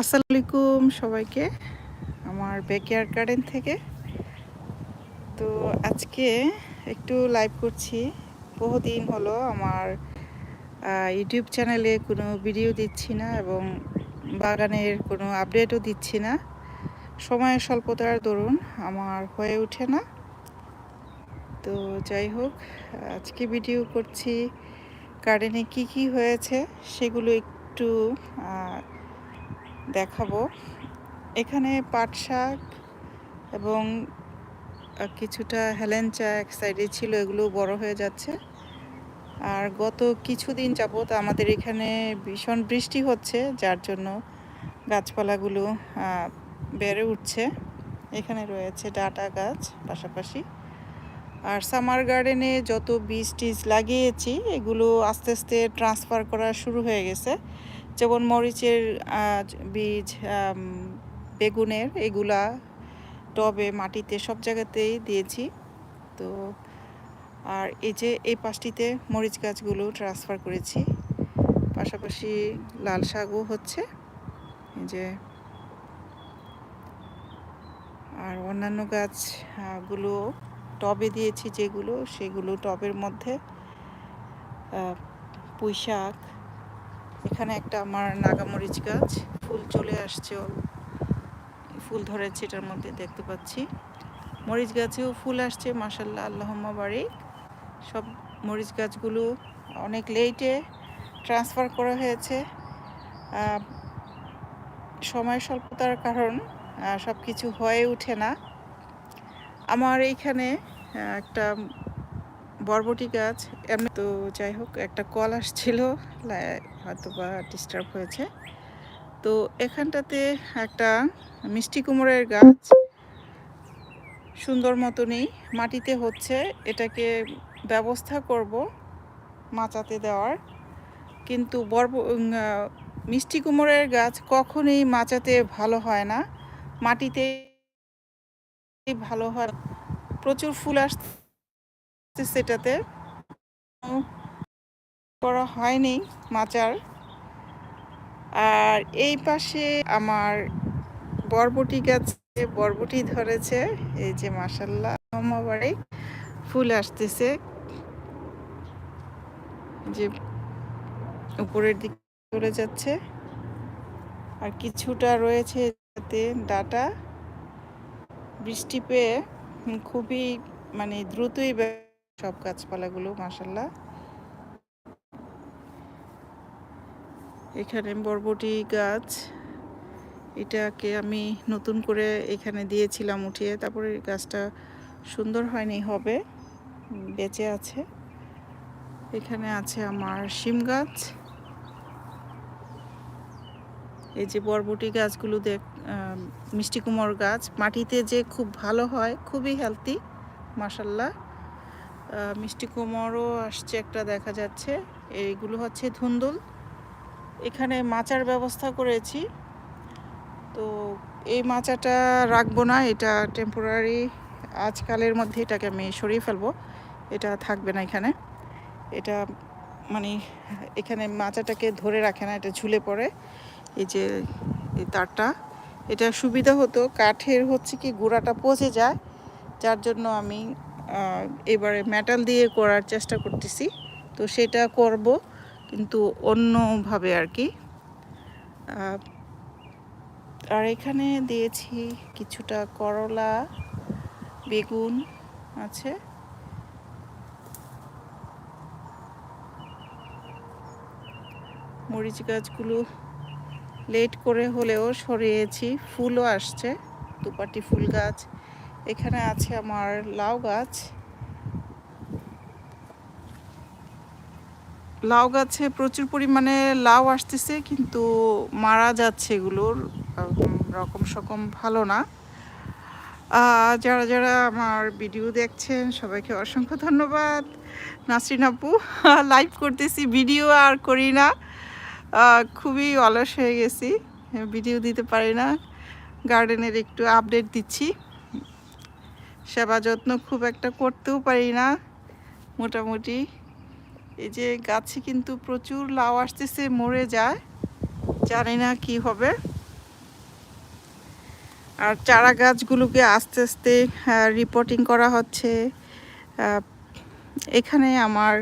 আসসালামু আলাইকুম সবাইকে আমার ব্যাকয়ার্ড গার্ডেন থেকে। তো আজকে একটু লাইভ করছি। বহুদিন হলো আমার ইউটিউব চ্যানেলে কোনো ভিডিও দিচ্ছি না এবং বাগানের কোনো আপডেটও দিচ্ছি না। সময়ের স্বল্পতার দরুন আমার হয়ে ওঠে না। তো যাই হোক, আজকে ভিডিও করছি। গার্ডেনে কি কি হয়েছে সেগুলো একটু দেখাবো। এখানে পাট শাক এবং কিছুটা হেলেঞ্চা এক সাইডে ছিল এগুলো বড় হয়ে যাচ্ছে। আর গত কিছুদিন যাবৎ আমাদের এখানে ভীষণ বৃষ্টি হচ্ছে, যার জন্য গাছপালাগুলো বেড়ে উঠছে। এখানে রয়েছে ডাটা গাছ পাশাপাশি। আর সামার গার্ডেনে যত বীজ টিজ লাগিয়েছি, এগুলো আস্তে আস্তে ট্রান্সফার করা শুরু হয়ে গেছে। যেমন মরিচের বীজ বেগুনের এগুলা টবে, মাটিতে সব জায়গাতেই দিয়েছি। তো আর এই যে এই পাশটিতে মরিচ গাছগুলো ট্রান্সফার করেছি। পাশাপাশি লাল শাকও হচ্ছে। এই যে আর অন্যান্য গাছগুলো টবে দিয়েছি যেগুলো, সেগুলো টবের মধ্যে পুঁই শাক এখানে একটা আমার নাগামরিচ গাছ, ফুল চলে আসছে ফুল ধরেছে এটার মধ্যে, দেখতে পাচ্ছি। মরিচ গাছেও ফুল আসছে মাসাল্লাহ আল্লাহম্মা বারিক সব মরিচ গাছগুলো অনেক লেটে ট্রান্সফার করা হয়েছে। সময় স্বল্পতার কারণ সব কিছু হয়ে ওঠে না। আমার এইখানে একটা বরবটি গাছ, এমনি তো যাই হোক, একটা কল আসছিল। হয়তো বা ডিস্টার্ব হয়েছে। তো এখানটাতে একটা মিষ্টি কুমড়ের গাছ সুন্দর মতনই মাটিতে হচ্ছে, এটাকে ব্যবস্থা করব মাচাতে দেওয়ার। কিন্তু বরব মিষ্টি কুমড়ের গাছ কখনোই মাচাতে ভালো হয় না। মাটিতে ভালো হয় প্রচুর ফুল আসছে সেটাতে। করা হয়নি মাচার। আর এই পাশে আমার বরবটি গাছে, বরবটি ধরেছে। এই যে মাসাল্লাহ বাড়ি ফুল আসতেছে। যে উপরের দিকে চলে যাচ্ছে। আর কিছুটা রয়েছে যাতে ডাটা। বৃষ্টি পেয়ে খুবই মানে দ্রুতই সব গাছপালাগুলো মাসাল্লাহ এখানে বরবটি গাছ। এটাকে আমি নতুন করে এখানে দিয়েছিলাম উঠিয়ে। তারপরে গাছটা সুন্দর হয়নি, হবে। বেঁচে আছে। এখানে আছে আমার শিম গাছ। এই যে বরবটি গাছগুলো দেখ মিষ্টি কুমড় গাছ। মাটিতে যে খুব ভালো হয়, খুবই হেলদি মাসাল্লাহ মিষ্টি কুমড়ও আসছে একটা দেখা যাচ্ছে। এইগুলো হচ্ছে ধুন্দুল। এখানে মাচার ব্যবস্থা করেছি। তো এই মাচাটা রাখব না, এটা টেম্পোরারি আজকালের মধ্যে এটাকে আমি সরিয়ে ফেলব। এটা থাকবে না এখানে। এটা মানে এখানে মাচাটাকে ধরে রাখে না, এটা ঝুলে পড়ে। এই যে এই তারটা, এটা সুবিধা হতো। কাঠের হচ্ছে কি গোড়াটা পচে যায়, যার জন্য আমি এবারে মেটাল দিয়ে করার চেষ্টা করতেছি। তো সেটা করব। কিন্তু অন্যভাবে আর কি। আর এখানে দিয়েছি কিছুটা করলা, বেগুন আছে। মরিচ গাছগুলো লেট করে হলেও সরিয়েছি, ফুলও আসছে, দুপাটি ফুল গাছ। এখানে আছে আমার লাউ গাছ। লাউ গাছে প্রচুর পরিমাণে লাউ আসতেছে, কিন্তু মারা যাচ্ছে এগুলোর রকম সকম ভালো না। যারা যারা আমার ভিডিও দেখছেন, সবাইকে অসংখ্য ধন্যবাদ। নাসরিন আপু, লাইভ করতেছি, ভিডিও আর করি না। খুবই অলস হয়ে গেছি, ভিডিও দিতে পারি না। গার্ডেনের একটু আপডেট দিচ্ছি। সেবা যত্ন খুব একটা করতেও পারি না, মোটামুটি। এই যে গাছে কিন্তু প্রচুর লাউ আসতেছে, মরে যায়। জানি না কি হবে। আর চারা গাছগুলোকে আস্তে আস্তে রিপোর্টিং করা হচ্ছে। এখানে আমার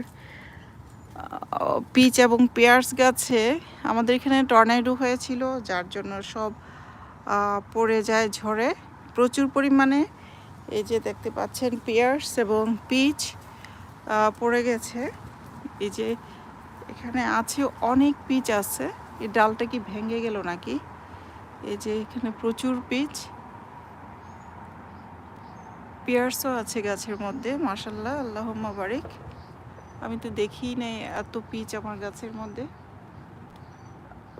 পিচ এবং পেয়ার্স গাছে আমাদের এখানে টর্নেডো হয়েছিল, যার জন্য সব পড়ে যায় ঝড়ে। প্রচুর পরিমাণে এই যে দেখতে পাচ্ছেন পেয়ার্স এবং পিচ পড়ে গেছে। এই যে এখানে আছে অনেক পিচ আছে। এই ডালটা কি ভেঙে গেল নাকি? এই যে এখানে প্রচুর পিচ। পেয়ার্সও আছে গাছের মধ্যে মাসাল্লাহ আল্লাহ বারিক। আমি তো দেখি নাই এত পিচ আমার গাছের মধ্যে।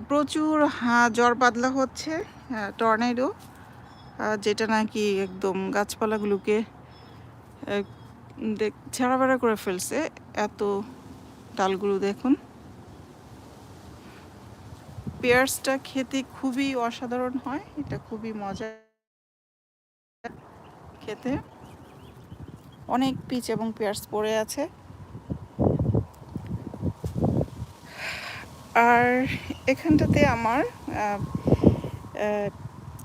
প্রচুর হ্যাঁ জ্বর বাদলা হচ্ছে টর্নেডো যেটা নাকি একদম গাছপালাগুলোকে ছেঁড়াবেড়া করে ফেলছে। এত ডালগুলো দেখুন। পেয়ার্সটা খেতে খুবই অসাধারণ হয়, এটা খুবই মজা খেতে। অনেক পিচ এবং পেয়ার্স পড়ে আছে। আর এখানটাতে আমার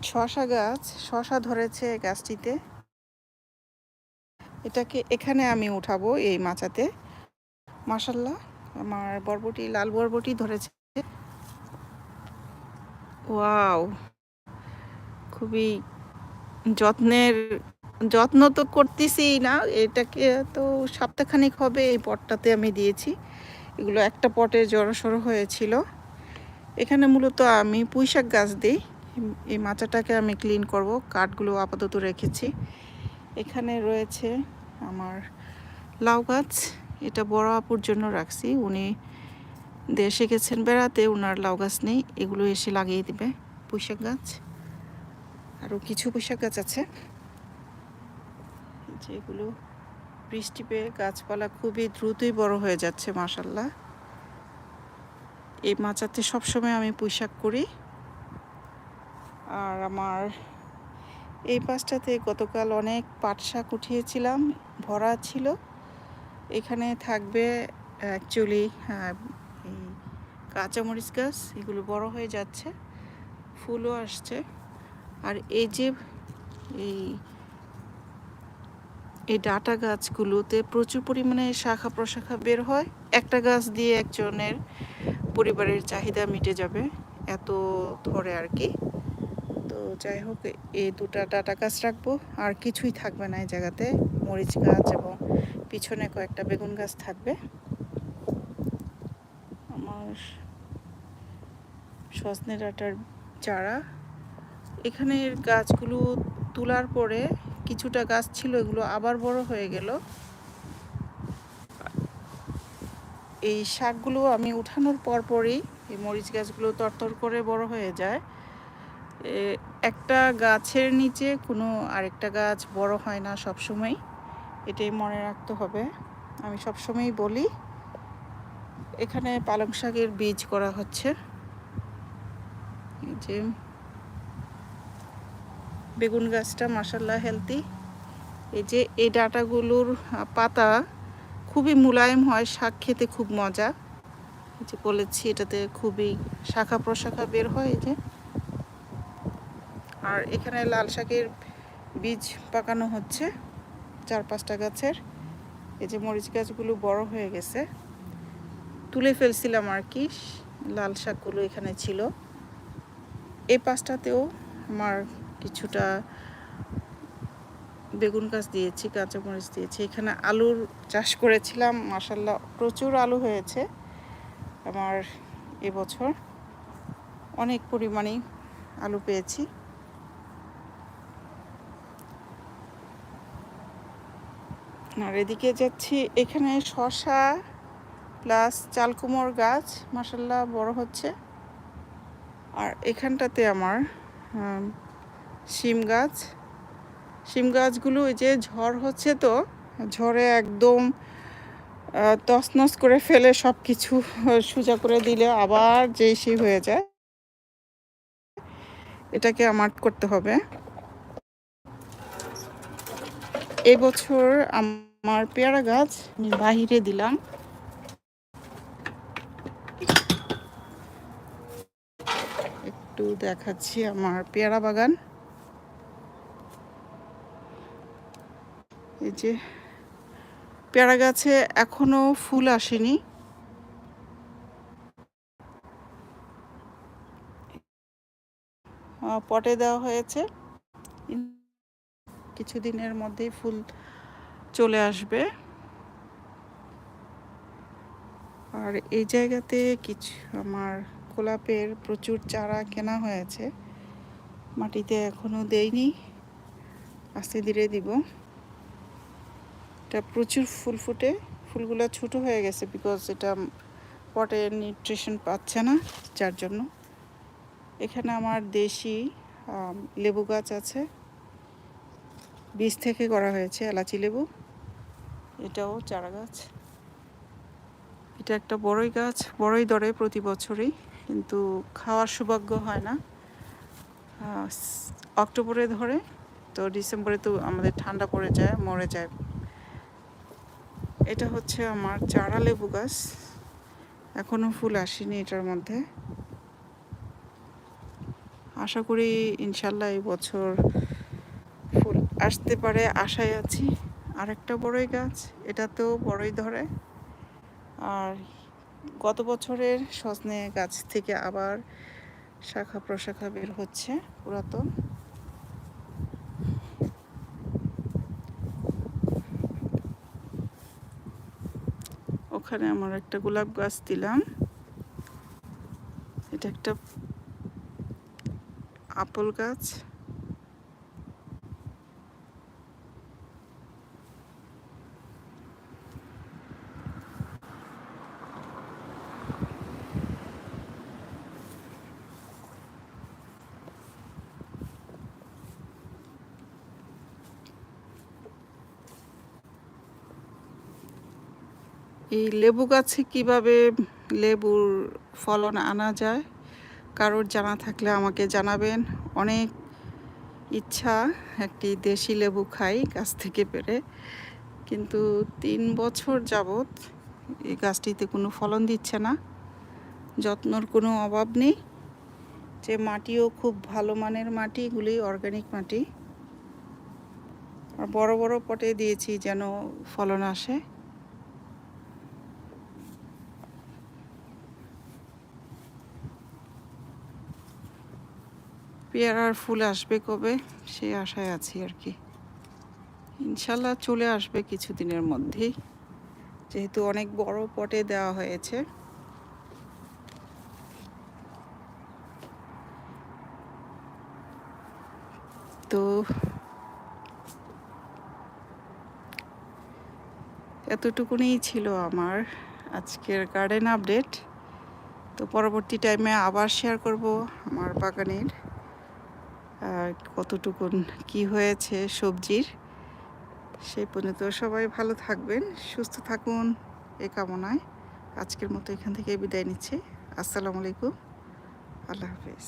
শশা গাছ, শশা ধরেছে গাছটিতে। এটাকে এখানে আমি উঠাবো এই মাচাতে। মাসাল্লাহ আমার বরবটি, লাল বরবটি ধরেছে। ওয়াও, খুবই যত্নের, যত্ন তো করতেছি না, এটাকে তো সপ্তাহখানিক হবে এই পটটাতে আমি দিয়েছি। এগুলো একটা পটে জড়সড় হয়েছিল। এখানে মূলত আমি পুঁইশাক গাছ দিই। এই মাচাটাকে আমি ক্লিন করব, কাঠগুলো আপাতত রেখেছি। এখানে রয়েছে আমার লাউ গাছ। এটা বড় আপুর জন্য রাখছি। উনি দেশে গেছেন বেড়াতে ওনার লাউ গাছ নেই, এগুলো এসে লাগিয়ে দিবে। পুঁইশাক গাছ। আরও কিছু পুঁইশাক গাছ আছে। যেগুলো বৃষ্টি পেয়ে গাছপালা খুবই দ্রুতই বড় হয়ে যাচ্ছে মাসাল্লাহ এই মাচাতে সবসময় আমি পুঁইশাক করি। আর আমার এই পাশটাতে গতকাল অনেক পাট শাক উঠিয়েছিলাম, ভরা ছিল। এখানে থাকবে অ্যাকচুয়ালি এই কাঁচামরিচ গাছ, এগুলো বড় হয়ে যাচ্ছে, ফুলও আসছে। আর এই যে এই এই ডাটা গাছগুলোতে প্রচুর পরিমাণে শাখা প্রশাখা বের হয়। একটা গাছ দিয়ে একজনের পরিবারের চাহিদা মিটে যাবে, এত ধরে আর কি। তো যাই হোক, এই দুটা ডাটা গাছ রাখব। আর কিছুই থাকবে না এই জায়গাতে, মরিচ গাছ এবং পিছনে কয়েকটা বেগুন গাছ থাকবে। আমার সজনে ডাটার চারা। এখানের গাছগুলো তোলার পরে কিছুটা গাছ ছিল, এগুলো আবার বড় হয়ে গেল। এই শাকগুলো আমি উঠানোর পর পরই এই মরিচ গাছগুলো তরতর করে বড় হয়ে যায়। একটা গাছের নিচে কোনো আরেকটা গাছ বড় হয় না সব সময় এটাই মনে রাখতে হবে। আমি সবসময়ই বলি, এখানে পালং শাকের বীজ করা হচ্ছে। এই যে, বেগুন গাছটা মাসাল্লাহ হেলদি এই যে, এই ডাটাগুলোর পাতা খুবই মোলায়েম হয়, শাক খেতে খুব মজা। এই যে বলেছি, এটাতে খুবই শাখা প্রশাখা বের হয়, এই যে। আর এখানে লাল শাকের বীজ পাকানো হচ্ছে চার পাঁচটা গাছের। এই যে মরিচ গাছগুলো বড় হয়ে গেছে। তুলে ফেলছিলাম আর কি, লাল শাকগুলো এখানে ছিল। এই পাঁচটাতেও আমার কিছুটা বেগুন গাছ দিয়েছি কাঁচামরিচ দিয়েছি। এখানে আলুর চাষ করেছিলাম মাসাল্লাহ প্রচুর আলু হয়েছে আমার এবছর। অনেক পরিমাণে আলু পেয়েছি। আর এদিকে যাচ্ছি, এখানে শশা প্লাস চালকুমোর গাছ মাসাল্লাহ বড় হচ্ছে। আর এখানটাতে আমার শিম গাছ। শিম গাছগুলো ওই যে ঝড় হচ্ছে তো, ঝড়ে একদম তছনছ করে ফেলে সব কিছু সোজা করে দিলে আবার যেই সেই হয়ে যায়। এটাকে আমার করতে হবে। এবছর আমার পেয়ারা গাছ আমি বাহিরে দিলাম। একটু দেখাচ্ছি আমার পেয়ারা বাগান। এই যে পেয়ারা গাছে এখনও ফুল আসেনি। পটে দেওয়া হয়েছে। কিছুদিনের মধ্যেই ফুল চলে আসবে। আর এই জায়গাতে কিছু, আমার গোলাপের প্রচুর চারা কেনা হয়েছে। মাটিতে এখনও দেইনি। আস্তে ধীরে দিব। এটা প্রচুর ফুল ফুটে। ফুলগুলো ছোটো হয়ে গেছে বিকজ এটা পটে নিউট্রিশন পাচ্ছে না, যার জন্য। এখানে আমার দেশি লেবু গাছ আছে। বীজ থেকে করা হয়েছে, এলাচি লেবু। এটাও চারা গাছ। এটা একটা বড়ই গাছ, বড়ই দরে প্রতি বছরই, কিন্তু খাওয়ার সৌভাগ্য হয় না। অক্টোবরে ধরে তো ডিসেম্বরে তো আমাদের ঠান্ডা পড়ে যায়, মরে যায়। এটা হচ্ছে আমার চারা লেবু গাছ। এখনও ফুল আসেনি এটার মধ্যে। আশা করি ইনশাল্লাহ এই বছর আসতে পারে, আশায় আছি। আর একটা বড়ই গাছ, এটাতেও বড়ই ধরে। আর গত বছরের সজনে গাছ থেকে আবার শাখা প্রশাখা বের হচ্ছে, পুরাতন। ওখানে আমার একটা গোলাপ গাছ দিলাম। এটা একটা আপেল গাছ। এই লেবু গাছে কীভাবে লেবুর ফলন আনা যায়? কারোর জানা থাকলে আমাকে জানাবেন। অনেক ইচ্ছা একটি দেশি লেবু খাই গাছ থেকে পেরে। কিন্তু তিন বছর যাবৎ এই গাছটিতে কোনো ফলন দিচ্ছে না। যত্নর কোনো অভাব নেই। যে মাটিও খুব ভালো মানের মাটি এগুলি অর্গানিক মাটি। আর বড় বড় পটে দিয়েছি যেন ফলন আসে। পেয়ারার ফুল আসবে কবে? সেই আশায় আছি আর কি। ইনশাল্লাহ চলে আসবে কিছুদিনের মধ্যেই। যেহেতু অনেক বড় পটে দেওয়া হয়েছে। তো এতটুকুনি ছিল আমার আজকের গার্ডেন আপডেট তো পরবর্তী টাইমে আবার শেয়ার করব আমার বাগানের। কতটুকুন কি হয়েছে সবজির সেই পর্যন্ত সবাই ভালো থাকবেন, সুস্থ থাকুন এ কামনায়। আজকের মতো এখান থেকে বিদায় নিচ্ছি। আসসালামু আলাইকুম। আল্লাহ হাফেজ।